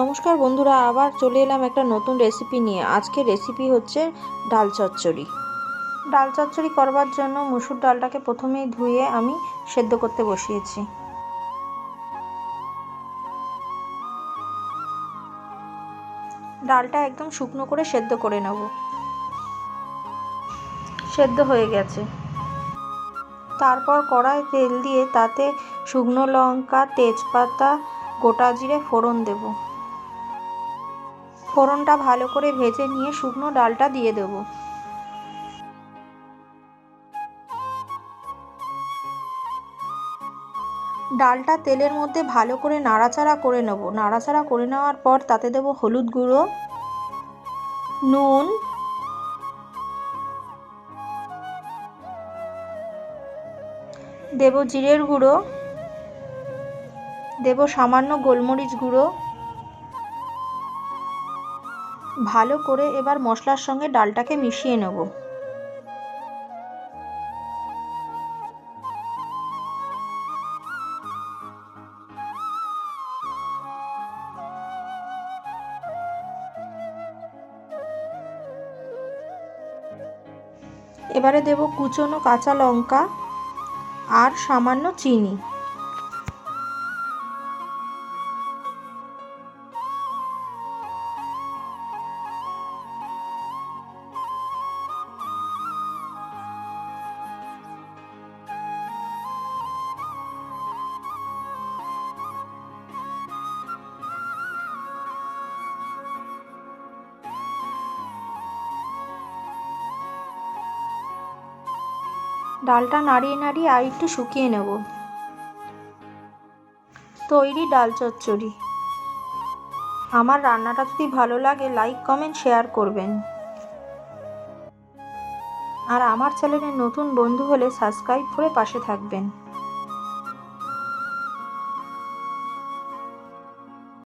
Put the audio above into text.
নমস্কার বন্ধুরা, আবার চলে এলাম একটা নতুন রেসিপি নিয়ে। আজকে রেসিপি হচ্ছে ডাল চচ্চড়ি। ডাল চচ্চড়ি করবার জন্য মুসুর ডালটাকে প্রথমেই ধুয়ে আমি সেদ্ধ করতে বসিয়েছি। ডালটা একদম শুকনো করে সেদ্ধ করে নেব। সেদ্ধ হয়ে গেছে। তারপর কড়ায় তেল দিয়ে তাতে শুকনো লঙ্কা, তেজপাতা, গোটা জিরে ফোড়ন দেব। ফোড়নটা ভালো করে ভেজে নিয়ে শুকনো ডালটা দিয়ে দেব। ডালটা তেলের মধ্যে ভালো করে নাড়াচাড়া করে নেব। নাড়াচাড়া করে নেওয়ার পর তাতে দেব হলুদ গুঁড়ো, নুন, দেব জিরের গুঁড়ো, দেব সামান্য গোলমরিচ গুঁড়ো ভালো করে এবার মশলার সঙ্গে ডালটাকে মিশিয়ে নেব। এবারে দেব কুচনো কাঁচা লঙ্কা আর সামান্য চিনি। ডালটা নাড়িয়ে নাড়িয়ে আর একটু শুকিয়ে নেব। তৈরি ডাল চচ্চড়ি। আমার রান্নাটা যদি ভালো লাগে লাইক কমেন্ট শেয়ার করবেন। আর আমার চ্যানেলে নতুন বন্ধু হলে সাবস্ক্রাইব করে পাশে থাকবেন।